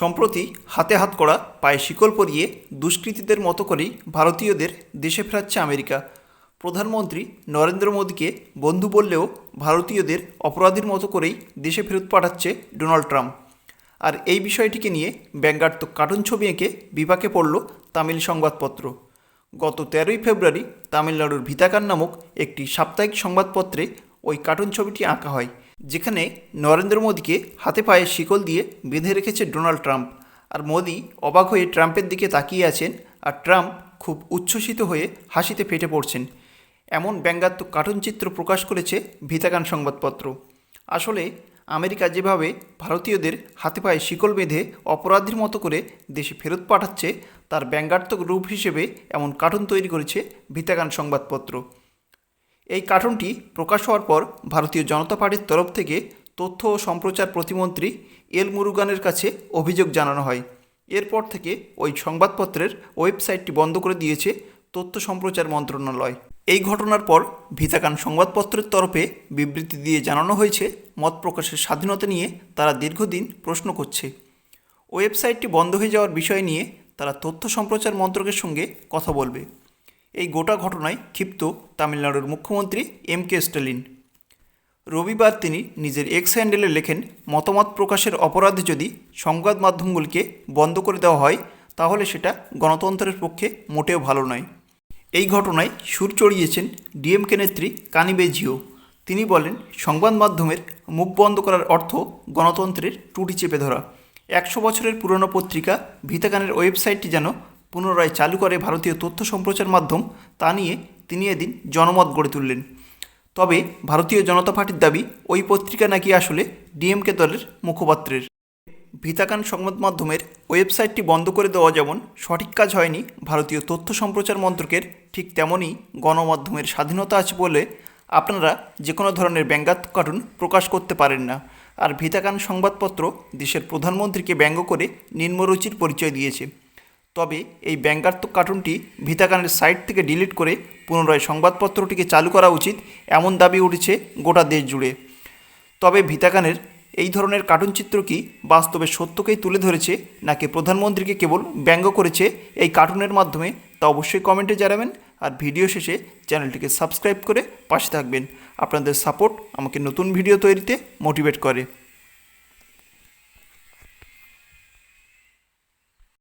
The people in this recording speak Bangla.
সম্প্রতি হাতে হাত করা পায়ে শিকল পরিয়ে দুষ্কৃতীদের মতো করেই ভারতীয়দের দেশে ফেরাচ্ছে আমেরিকা। প্রধানমন্ত্রী নরেন্দ্র মোদীকে বন্ধু বললেও ভারতীয়দের অপরাধীর মতো করেই দেশে ফেরত পাঠাচ্ছে ডোনাল্ড ট্রাম্প। আর এই বিষয়টিকে নিয়ে ব্যঙ্গাত্মক কার্টুন ছবি এঁকে বিপাকে পড়ল তামিল সংবাদপত্র। গত তেরোই ফেব্রুয়ারি তামিলনাড়ুর ভিতাকার নামক একটি সাপ্তাহিক সংবাদপত্রে ওই কার্টুন ছবিটি আঁকা হয়। যেখানে নরেন্দ্র মোদীকে হাতে পায়ে শিকল দিয়ে বেঁধে রেখেছে ডোনাল্ড ট্রাম্প। আর মোদি অবাক হয়ে ট্রাম্পের দিকে তাকিয়ে আছেন আর ট্রাম্প খুব উচ্ছ্বসিত হয়ে হাসিতে ফেটে পড়ছেন। এমন ব্যঙ্গাত্মক কার্টুন চিত্র প্রকাশ করেছে ভিতাকান সংবাদপত্র। আসলে আমেরিকা যেভাবে ভারতীয়দের হাতে পায়ে শিকল বেঁধে অপরাধীর মতো করে দেশে ফেরত পাঠাচ্ছে, তার ব্যঙ্গাত্মক রূপ হিসেবে এমন কার্টুন তৈরি করেছে ভিতাকান সংবাদপত্র। এই কার্টুনটি প্রকাশ হওয়ার পর ভারতীয় জনতা পার্টির তরফ থেকে তথ্য ও সম্প্রচার প্রতিমন্ত্রী এল মুরুগানের কাছে অভিযোগ জানানো হয়। এরপর থেকে ওই সংবাদপত্রের ওয়েবসাইটটি বন্ধ করে দিয়েছে তথ্য সম্প্রচার মন্ত্রণালয়। এই ঘটনার পর ভিতাকান সংবাদপত্রের তরফে বিবৃতি দিয়ে জানানো হয়েছে, মত প্রকাশের স্বাধীনতা নিয়ে তারা দীর্ঘদিন প্রশ্ন করছে। ওয়েবসাইটটি বন্ধ হয়ে যাওয়ার বিষয় নিয়ে তারা তথ্য সম্প্রচার মন্ত্রকের সঙ্গে কথা বলবে। এই গোটা ঘটনায় ক্ষিপ্ত তামিলনাড়ুর মুখ্যমন্ত্রী এম কে স্টালিন রবিবার তিনি নিজের এক্স হ্যান্ডেলে লেখেন, মতামত প্রকাশের অপরাধে যদি সংবাদ মাধ্যমগুলিকে বন্ধ করে দেওয়া হয়, তাহলে সেটা গণতন্ত্রের পক্ষে মোটেও ভালো নয়। এই ঘটনায় সুর চড়িয়েছেন ডিএমকে নেত্রী কানিবেজিও তিনি বলেন, সংবাদ মাধ্যমের মুখ বন্ধ করার অর্থ গণতন্ত্রের টুটি চেপে ধরা। একশো বছরের পুরনো পত্রিকা ভিতাগানের ওয়েবসাইটটি যেন পুনরায় চালু করে ভারতীয় তথ্য সম্প্রচার মাধ্যম, তা নিয়ে তিনি এদিন জনমত গড়ে তুললেন। তবে ভারতীয় জনতা পার্টির দাবি, ওই পত্রিকা নাকি আসলে ডিএমকে দলের মুখপাত্রের। ভিতাকান সংবাদ মাধ্যমের ওয়েবসাইটটি বন্ধ করে দেওয়া যেমন সঠিক কাজ হয়নি, ভারতীয় তথ্য সম্প্রচার মন্ত্রকের ঠিক তেমনই গণমাধ্যমের স্বাধীনতা আছে বলে আপনারা যে কোনো ধরনের ব্যঙ্গাত্মক কার্টুন প্রকাশ করতে পারেন না। আর ভিতাকান সংবাদপত্র দেশের প্রধানমন্ত্রীকে ব্যঙ্গ করে নিম্নরুচির পরিচয় দিয়েছে। তবে এই ব্যঙ্গাত্মক কার্টুনটি ভিতাকানের সাইট থেকে ডিলিট করে পুনরায় সংবাদপত্রটিকে চালু করা উচিত এমন দাবি উঠেছে গোটা দেশ জুড়ে। তবে ভিতাকানের এই ধরনের কার্টুন চিত্র কি বাস্তবে সত্যকেই তুলে ধরেছে নাকি প্রধানমন্ত্রীকে কেবল ব্যঙ্গ করেছে এই কার্টুনের মাধ্যমে তা অবশ্যই কমেন্টে জানাবেন আর ভিডিও শেষে চ্যানেলটিকে সাবস্ক্রাইব করে পাশে থাকবেন। আপনাদের সাপোর্ট আমাকে নতুন ভিডিও তৈরিতে মোটিভেট করে।